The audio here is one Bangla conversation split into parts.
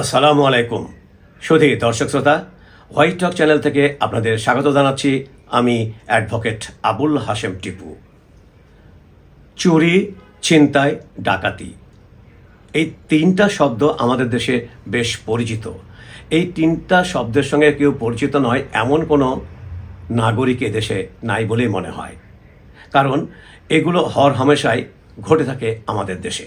আসসালামু আলাইকুম। সুধী দর্শক শ্রোতা হোয়াইট টক চ্যানেল থেকে আপনাদের স্বাগত জানাচ্ছি আমি অ্যাডভোকেট আবুল হাশেম টিপু। চুরি, ছিনতাই, ডাকাতি, এই তিনটা শব্দ আমাদের দেশে বেশ পরিচিত। এই তিনটা শব্দের সঙ্গে কেউ পরিচিত নয় এমন কোনো নাগরিক দেশে নাই বলেই মনে হয়। কারণ এগুলো হর হামেশাই ঘটে থাকে আমাদের দেশে।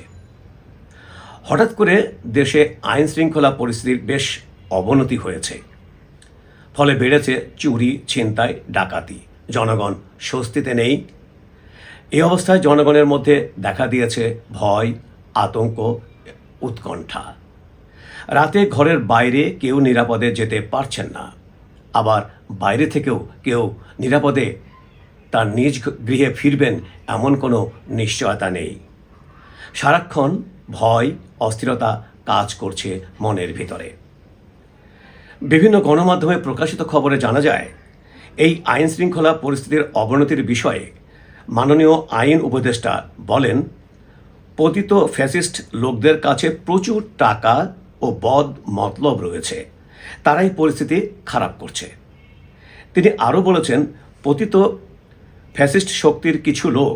হঠাৎ করে দেশে আইন শৃঙ্খলা পরিস্থিতির বেশ অবনতি হয়েছে। ফলে বেড়েছে চুরি, ছিনতাই, ডাকাতি। জনগণ স্বস্তিতে নেই। এই অবস্থায় জনগণের মধ্যে দেখা দিয়েছে ভয়, আতঙ্ক, উৎকণ্ঠা। রাতে ঘরের বাইরে কেউ নিরাপদে যেতে পারছেন না। আবার বাইরে থেকেও কেউ নিরাপদে তার নিজ গৃহে ফিরবেন এমন কোনো নিশ্চয়তা নেই। সারাক্ষণ ভয়, অস্থিরতা কাজ করছে মনের ভিতরে। বিভিন্ন গণমাধ্যমে প্রকাশিত খবরে জানা যায়, এই আইন শৃঙ্খলা পরিস্থিতির অবনতির বিষয়ে মাননীয় আইন উপদেষ্টা বলেন, পতিত ফ্যাসিস্ট লোকদের কাছে প্রচুর টাকা ও বদ মতলব রয়েছে। তারাই পরিস্থিতি খারাপ করছে। তিনি আরও বলেছেন, পতিত ফ্যাসিস্ট শক্তির কিছু লোক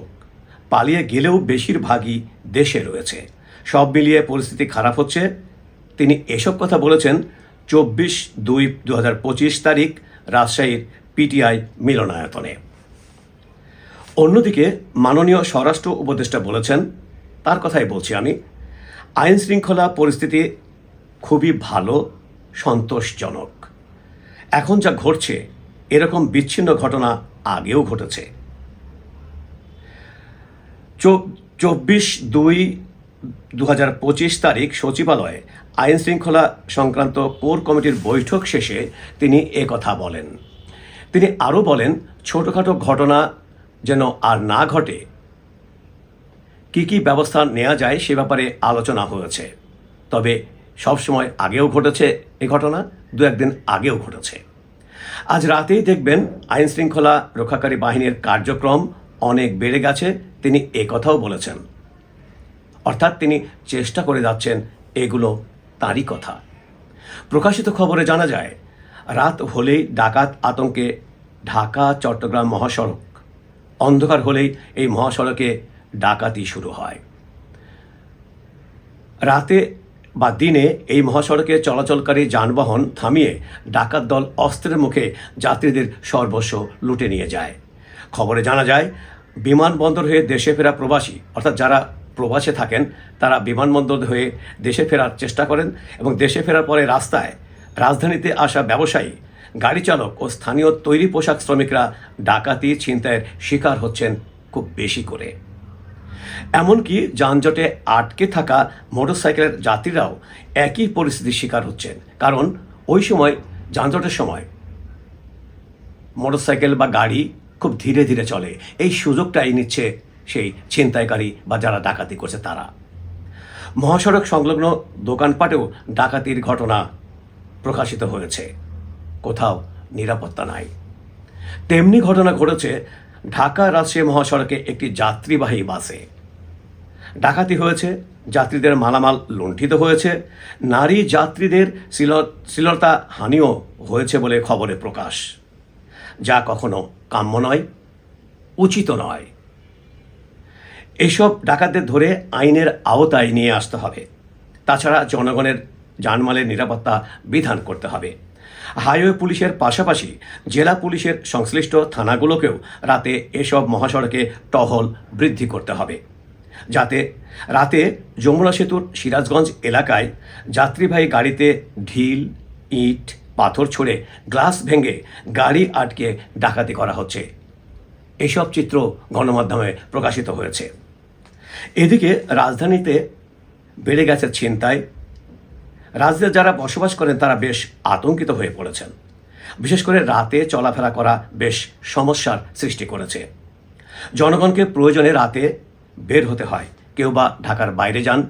পালিয়ে গেলেও বেশিরভাগই দেশে রয়েছে। সব মিলিয়ে পরিস্থিতি খারাপ হচ্ছে। তিনি এসব কথা বলেছেন চব্বিশ দুই দু তারিখ রাজশাহীর পিটিআই মিলনায়তনে। অন্যদিকে মাননীয় স্বরাষ্ট্র উপদেষ্টা বলেছেন, তার কথাই বলছি আমি, আইন শৃঙ্খলা পরিস্থিতি খুবই ভালো, সন্তোষজনক। এখন যা ঘটছে, এরকম বিচ্ছিন্ন ঘটনা আগেও ঘটেছে। চব্বিশ দুই দু হাজার পঁচিশ তারিখ সচিবালয়ে আইন শৃঙ্খলা সংক্রান্ত কোর কমিটির বৈঠক শেষে তিনি কথা বলেন। তিনি আরও বলেন, ছোটোখাটো ঘটনা যেন আর না ঘটে। কি কি ব্যবস্থা নেওয়া যায় সে ব্যাপারে আলোচনা হয়েছে। তবে সবসময় আগেও ঘটেছে এ ঘটনা, দু একদিন আগেও ঘটেছে। আজ রাতেই দেখবেন আইন শৃঙ্খলা রক্ষাকারী বাহিনীর কার্যক্রম অনেক বেড়ে গেছে। তিনি এ কথাও বলেছেন। অর্থাৎ তিনি চেষ্টা করে যাচ্ছেন এগুলো তারই কথা। প্রকাশিত খবরে জানা যায়, রাত হলেই ডাকাত আতঙ্কে ঢাকা, চট্টগ্রাম মহাসড়ক। অন্ধকার হলেই এই মহাসড়কে ডাকাতি শুরু হয়। রাতে বা দিনে এই মহাসড়কে চলাচলকারী যানবাহন থামিয়ে ডাকাত দল অস্ত্রের মুখে যাত্রীদের সর্বস্ব লুটে নিয়ে যায়। খবরে জানা যায়, বিমানবন্দর হয়ে দেশে ফেরা প্রবাসী, অর্থাৎ যারা প্রবাসে থাকেন, তারা বিমানবন্দর হয়ে দেশে ফেরার চেষ্টা করেন এবং দেশে ফেরার পরে রাস্তায় রাজধানীতে আসা ব্যবসায়ী, গাড়ি চালক ও স্থানীয় তৈরি পোশাক শ্রমিকরা ডাকাতি, ছিনতাইয়ের শিকার হচ্ছেন খুব বেশি করে। এমনকি যানজটে আটকে থাকা মোটরসাইকেলের যাত্রীরাও একই পরিস্থিতির শিকার হচ্ছেন। কারণ ওই সময়, যানজটের সময় মোটরসাইকেল বা গাড়ি খুব ধীরে ধীরে চলে। এই সুযোগটাই নিচ্ছে সেই ছিনতাইকারী বা যারা ডাকাতি করছে তারা। মহাসড়ক সংলগ্ন দোকানপাটেও ডাকাতির ঘটনা প্রকাশিত হয়েছে। কোথাও নিরাপত্তা নাই। তেমনি ঘটনা ঘটেছে ঢাকা রাজশাহী মহাসড়কে একটি যাত্রীবাহী বাসে। ডাকাতি হয়েছে, যাত্রীদের মালামাল লুণ্ঠিত হয়েছে, নারী যাত্রীদের শ্লীলতা হানিও হয়েছে বলে খবরে প্রকাশ। যা কখনো কাম্য নয়, উচিত নয়। এসব ডাকাতদের ধরে আইনের আওতায় নিয়ে আসতে হবে। তাছাড়া জনগণের জানমালের নিরাপত্তা বিধান করতে হবে। হাইওয়ে পুলিশের পাশাপাশি জেলা পুলিশের সংশ্লিষ্ট থানাগুলোকেও রাতে এসব মহাসড়কে টহল বৃদ্ধি করতে হবে। যাতে রাতে যমুনা সেতুর সিরাজগঞ্জ এলাকায় যাত্রীবাহী গাড়িতে ঢিল, ইট, পাথর ছড়ে গ্লাস ভেঙে গাড়ি আটকে ডাকাতি করা হচ্ছে। এসব চিত্র গণমাধ্যমে প্রকাশিত হয়েছে। এদিকে রাজধানীতে বেড়ে গেছে ছিনতাই। রাজ্যে যারা বসবাস করেন, তারা বেশ আতঙ্কিত হয়ে পড়েছেন। বিশেষ করে রাতে চলাফেরা করা বেশ সমস্যার সৃষ্টি করেছে। জনগণকে প্রয়োজনে রাতে বের হতে হয়। কেউ বা ঢাকার বাইরে যান,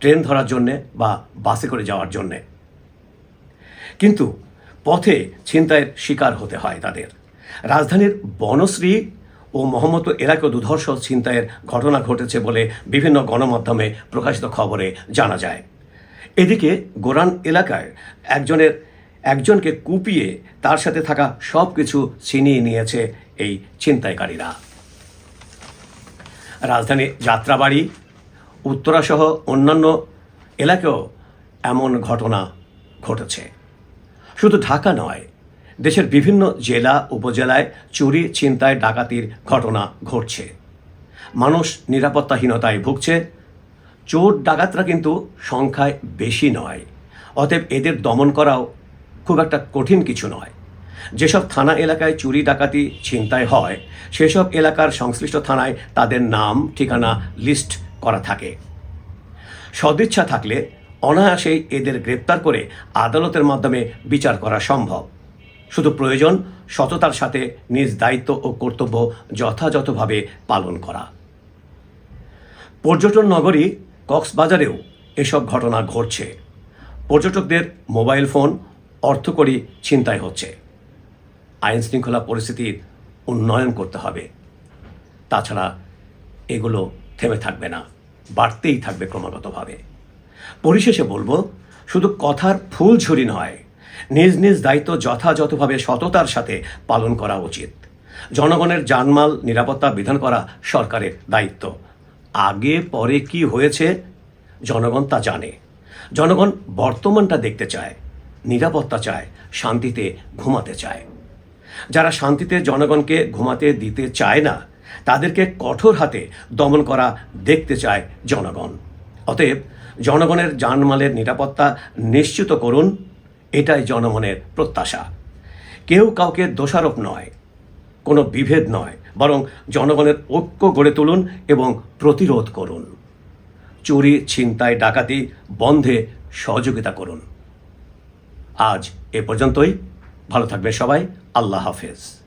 ট্রেন ধরার জন্যে বা বাসে করে যাওয়ার জন্যে। কিন্তু পথে ছিনতাইয়ের শিকার হতে হয় তাদের। রাজধানীর বনশ্রী ও মোহাম্মদ এলাকায় দুধর্ষ ছিনতাইয়ের ঘটনা ঘটেছে বলে বিভিন্ন গণমাধ্যমে প্রকাশিত খবরে জানা যায়। এদিকে গোরান এলাকায় একজনের, একজনকে কুপিয়ে তার সাথে থাকা সব কিছু ছিনিয়ে নিয়েছে এই ছিনতাইকারীরা। রাজধানী যাত্রাবাড়ি উত্তরাসহ অন্যান্য এলাকায়ও এমন ঘটনা ঘটেছে। শুধু ঢাকা নয় দেশের বিভিন্ন জেলা, উপজেলায় চুরি, ছিনতাই, ডাকাতির ঘটনা ঘটছে। মানুষ নিরাপত্তাহীনতায় ভুগছে। চোর, ডাকাতরা কিন্তু সংখ্যায় বেশি নয়। অতএব এদের দমন করাও খুব একটা কঠিন কিছু নয়। যেসব থানা এলাকায় চুরি, ডাকাতি, ছিনতাই হয়, সেসব এলাকার সংশ্লিষ্ট থানায় তাদের নাম, ঠিকানা, লিস্ট করা থাকে। সদিচ্ছা থাকলে অনায়াসেই এদের গ্রেপ্তার করে আদালতের মাধ্যমে বিচার করা সম্ভব। শুধু প্রয়োজন সততার সাথে নিজ দায়িত্ব ও কর্তব্য যথাযথভাবে পালন করা। পর্যটন নগরী কক্সবাজারেও এসব ঘটনা ঘটছে। পর্যটকদের মোবাইল ফোন অর্থকরী ছিনতাই হচ্ছে। আইন শৃঙ্খলা পরিস্থিতির উন্নয়ন করতে হবে। তাছাড়া এগুলো থেমে থাকবে না, বাড়তেই থাকবে ক্রমাগতভাবে। পরিশেষে বলব, শুধু কথার ফুল ঝুরি নয় নিজ নিজ দায়িত্ব যথাযথভাবে সততার সাথে পালন করা উচিত। জনগণের জানমাল, নিরাপত্তা বিধান করা সরকারের দায়িত্ব। আগে, পরে কি হয়েছে, জনগণ তা জানে। জনগণ বর্তমানটা দেখতে চায়, নিরাপত্তা চায়, শান্তিতে ঘুমাতে চায়। যারা শান্তিতে জনগণকে ঘুমাতে দিতে চায় না, তাদেরকে কঠোর হাতে দমন করা দেখতে চায় জনগণ। অতএব, জনগণের জানমালের নিরাপত্তা নিশ্চিত করুন এটাই জনমনের প্রত্যাশা। কেউ কাউকে দোষারোপ নয়, কোনো বিভেদ নয়, বরং জনগণের ঐক্য গড়ে তুলুন এবং প্রতিরোধ করুন। চুরি, ছিনতাই, ডাকাতি বন্ধে সহযোগিতা করুন। আজ এ পর্যন্তই। ভালো থাকবে সবাই। আল্লাহ হাফেজ।